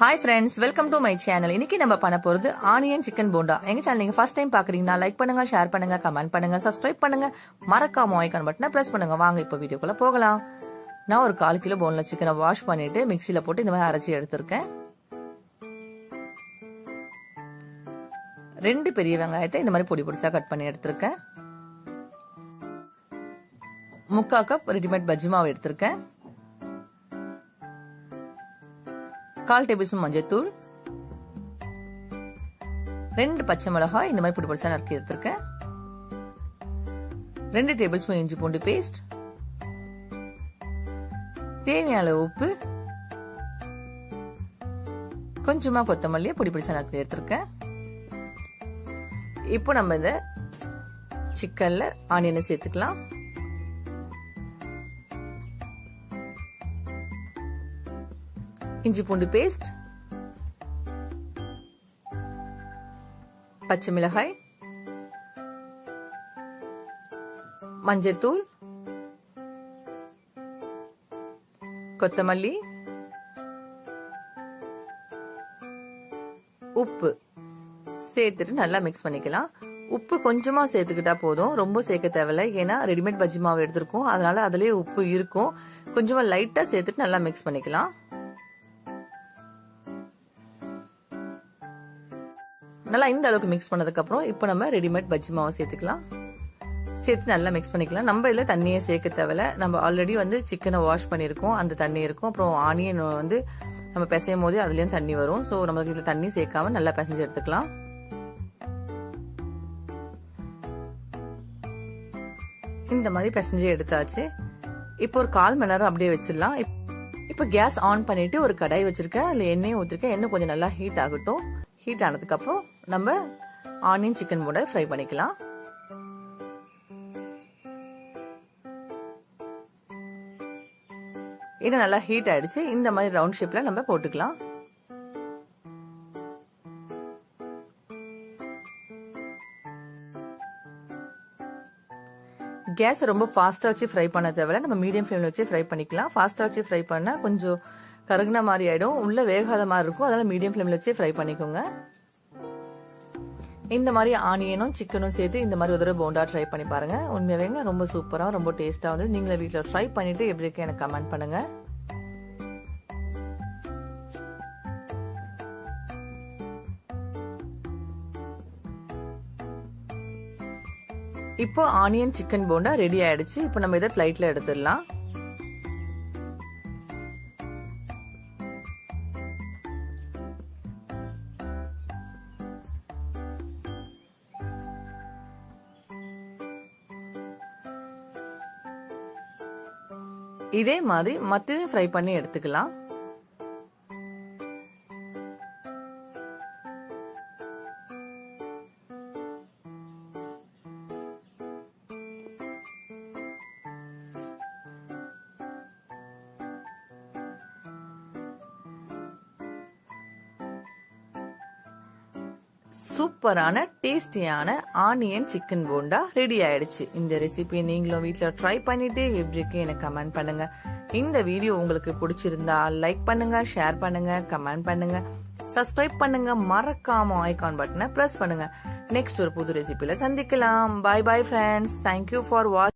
Hi friends welcome to my channel இன்னைக்கு நம்ம பண்ண போறது ஆனியன் சிக்கன் போண்டா. எங்க சேனல் நீங்க ஃபர்ஸ்ட் டைம் பாக்குறீங்கன்னா லைக் பண்ணுங்க ஷேர் பண்ணுங்க கமெண்ட் பண்ணுங்க சப்ஸ்கிரைப் பண்ணுங்க. மறக்காம ஐக்கான் பட்டனை பிரஸ் பண்ணுங்க. வாங்க இப்போ வீடியோக்குள்ள போகலாம். நான் ஒரு கால் கிலோ போன்ல சிக்கனை வாஷ் பண்ணிட்டு மிக்சியில போட்டு இந்த மாதிரி அரைச்சி எடுத்திருக்கேன். ரெண்டு பெரிய வெங்காயத்தை இந்த மாதிரி பொடி பொடிச்சா கட் பண்ணி எடுத்திருக்கேன். முக்கா கப் ரெடிமேட் பஜ்ஜி மாவு எடுத்திருக்கேன். கால் டேபிள் ஸ்பூன் மஞ்சத்தூள் ரெண்டு பச்சை மிளகாய் இந்த மாதிரி பொடி பொடிசா நறுக்கி எடுத்திருக்கேன். ரெண்டு டேபிள் ஸ்பூன் இஞ்சி பூண்டு பேஸ்ட். தேவையான உப்பு. கொஞ்சமா கொத்தமல்லியை பொடி பொடிசா நறுக்கி எடுத்திருக்கேன். இப்போ நம்ம இந்த சிக்கன்ல ஆனியனை சேர்த்துக்கலாம். இஞ்சி பூண்டு பேஸ்ட் பச்சை மிளகாய் மஞ்சத்தூள் கொத்தமல்லி உப்பு. சேர்த்துட்டு நல்லா மிக்ஸ் பண்ணிக்கலாம். உப்பு கொஞ்சமா சேர்த்துக்கிட்டா போதும். ரொம்ப சேர்க்க தேவையில்ல. ஏன்னா ரெடிமேட் பஜ்ஜி மாவு எடுத்திருக்கோம். அதனால அதுலயே உப்பு இருக்கும். கொஞ்சமா லைட்டா சேர்த்துட்டு நல்லா மிக்ஸ் பண்ணிக்கலாம். நல்லா இந்த அளவுக்கு மிக்ஸ் பண்ணதுக்கப்புறம் இப்போ நம்ம ரெடிமேட் பஜ்ஜி மாவை சேர்த்துக்கலாம். சேர்த்து நல்லா மிக்ஸ் பண்ணிக்கலாம். நம்ம இதில் தண்ணியை சேர்க்க தேவையில்ல. நம்ம ஆல்ரெடி வந்து சிக்கனை வாஷ் பண்ணியிருக்கோம். அந்த தண்ணி இருக்கும். அப்புறம் ஆனியன் வந்து நம்ம பிசையும் போது அதுலேயும் தண்ணி வரும். ஸோ நம்ம இதில் தண்ணி சேர்க்காம நல்லா பிசைஞ்சு எடுத்துக்கலாம். இந்த மாதிரி பிசைஞ்சு எடுத்தாச்சு. இப்போ ஒரு கால் மணி நேரம் அப்படியே வச்சிடலாம். இப்போ கேஸ் ஆன் பண்ணிட்டு ஒரு கடாய் வச்சிருக்கேன். அதில் எண்ணெயும் ஊற்றிருக்கேன் எண்ணெய் கொஞ்சம் நல்லா ஹீட் ஆகட்டும். ஹீட் ஆனதுக்கப்புறம் நம்ம ஆனியன் சிக்கன் கூட ஃப்ரை பண்ணிக்கலாம். இது நல்லா ஹீட் ஆயிடுச்சு. இந்த மாதிரி ரவுண்ட் ஷேப்ல நம்ம போட்டுக்கலாம். கேஸ் ரொம்ப ஃபாஸ்ட்டாக வச்சு ஃப்ரை பண்ண தேவையில்ல. நம்ம மீடியம் ஃப்ளேமில் வச்சு ஃப்ரை பண்ணிக்கலாம். ஃபாஸ்ட்டாக வச்சு ஃப்ரை பண்ணால் கொஞ்சம் கருகுன மாதிரி ஆகிடும் உள்ளே வேகாத மாதிரி இருக்கும். அதனால் மீடியம் ஃப்ளேமில் வச்சு ஃப்ரை பண்ணிக்கோங்க. இந்த மாதிரி ஆனியனும் சிக்கனும் சேர்த்து இந்த மாதிரி ஒரு தடவை போண்டா ட்ரை பண்ணி பாருங்க. உண்மையாவேங்க ரொம்ப சூப்பராக ரொம்ப டேஸ்ட்டாக வந்து நீங்களே வீட்டில் ட்ரை பண்ணிட்டு எப்படி இருக்கு எனக்கு கமெண்ட் பண்ணுங்க. இப்போ ஆனியன் சிக்கன் போண்டா ரெடி ஆயிடுச்சு. இப்போ நம்ம இதை பிளைட்ல எடுத்துடலாம். இதே மாதிரி மற்றதையும் ஃப்ரை பண்ணி எடுத்துக்கலாம். சூப்பரான டேஸ்டியான ஆனியன் சிக்கன் போண்டா ரெடி ஆயிடுச்சு. இந்த ரெசிபி நீங்களும் வீட்டில் ட்ரை பண்ணிட்டு எப்படி இருக்கு எனக்கு கமெண்ட் பண்ணுங்க. இந்த வீடியோ உங்களுக்கு பிடிச்சிருந்தா லைக் பண்ணுங்க ஷேர் பண்ணுங்க கமெண்ட் பண்ணுங்க. சப்ஸ்கிரைப் பண்ணுங்க மறக்காம ஐகான் பட்டனை ப்ரெஸ் பண்ணுங்க. நெக்ஸ்ட் ஒரு புது ரெசிபியில சந்திக்கலாம். Bye bye friends thank you for watch